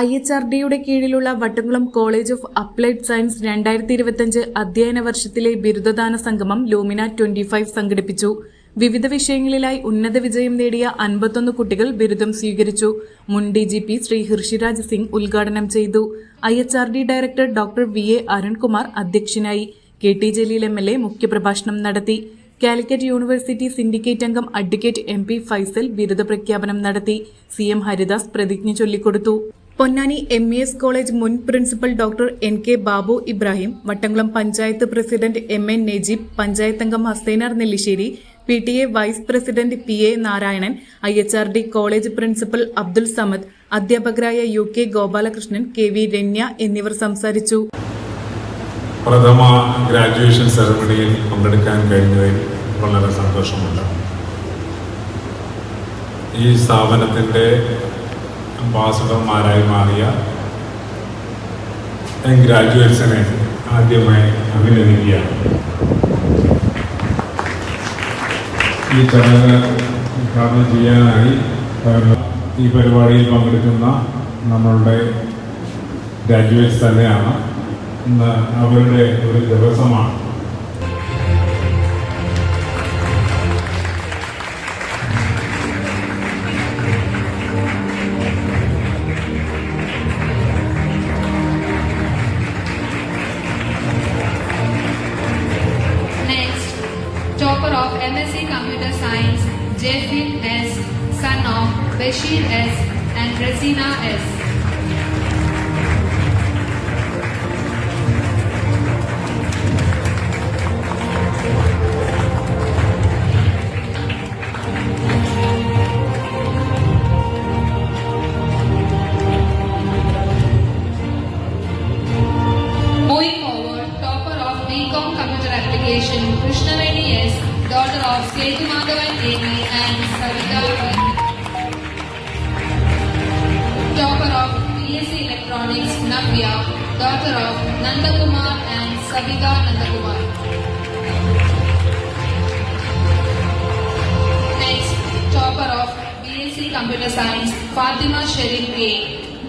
I H R ഡിയുടെ കീഴിലുള്ള Vattamkulam college of applied science രണ്ടായിരത്തി ഇരുപത്തിയഞ്ച് അധ്യയന വർഷത്തിലെ ബിരുദദാന സംഗമം ലൂമിന ട്വന്റി ഫൈവ് സംഘടിപ്പിച്ചു. വിവിധ വിഷയങ്ങളിലായി ഉന്നത വിജയം നേടിയ അൻപത്തൊന്ന് കുട്ടികൾ ബിരുദം സ്വീകരിച്ചു. മുൻ D G P Shri Hrishiraj Singh ഉദ്ഘാടനം ചെയ്തു. I H R D director doctor V A Arunkumar അധ്യക്ഷനായി. K T Jaleel M L A മുഖ്യപ്രഭാഷണം നടത്തി. കാലിക്കറ്റ് യൂണിവേഴ്സിറ്റി സിൻഡിക്കേറ്റ് അംഗം അഡ്വക്കേറ്റ് എം പി ഫൈസൽ ബിരുദ പ്രഖ്യാപനം നടത്തി. സി എം ഹരിദാസ് പ്രതിജ്ഞ ചൊല്ലിക്കൊടുത്തു. Ponnani M E S college മുൻ principal doctor N K Babu Ibrahim Vattamkulam panchayat president M N Najeeb panchayat അംഗം Hassainar Nellissery P T A vice president P A Narayanan I H R D college principal Abdul Samad അധ്യാപകരായ U K Gopalakrishnan K V Ramya എന്നിവർ സംസാരിച്ചു. പ്രഥമ graduation സെറമണിയിൽ പങ്കെടുക്കാൻ കഴിഞ്ഞതിൽ വളരെ സന്തോഷമുണ്ട്. ഈ സ്ഥാപനത്തിന്റെ അംബാസഡർമാരായി മാറിയ ഗ്രാജുവേറ്റ്സിനെ ആദ്യമായി അഭിനന്ദിക്കുകയാണ്. ഈ ചടങ്ങ് ഉദ്ഘാടനം ചെയ്യാനായി ഈ പരിപാടിയിൽ പങ്കെടുക്കുന്ന നമ്മളുടെ ഗ്രാജുവേറ്റ്സ് തന്നെയാണ്. ഇന്ന് അവരുടെ ഒരു ദിവസമാണ്. Topper of MSc Computer Science, Jeffin S., son of Bashir S. and Razina S. Moving forward, topper of BCom Computer Application, Krishnaveni S., daughter of Setu Madhavan Amy and Savita. Topper of BSc Electronics, Navya, daughter of Nandakumar and Savita Nandakumar. Next, topper of BSc Computer Science, Fatima Sharif A.,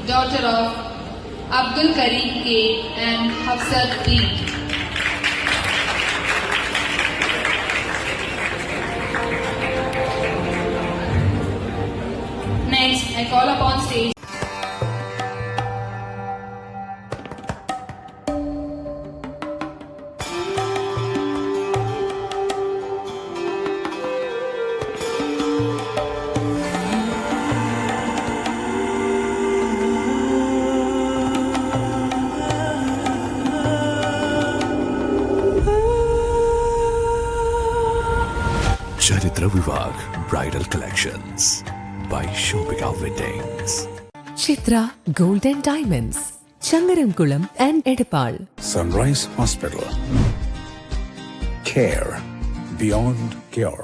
daughter of Abdul Karim K. and Hafsat B. Hence, I call upon stage. Charitra Bridal Collections by Shopika weddings Chitra gold and diamonds Changaramkulam and Edappal sunrise hospital care beyond cure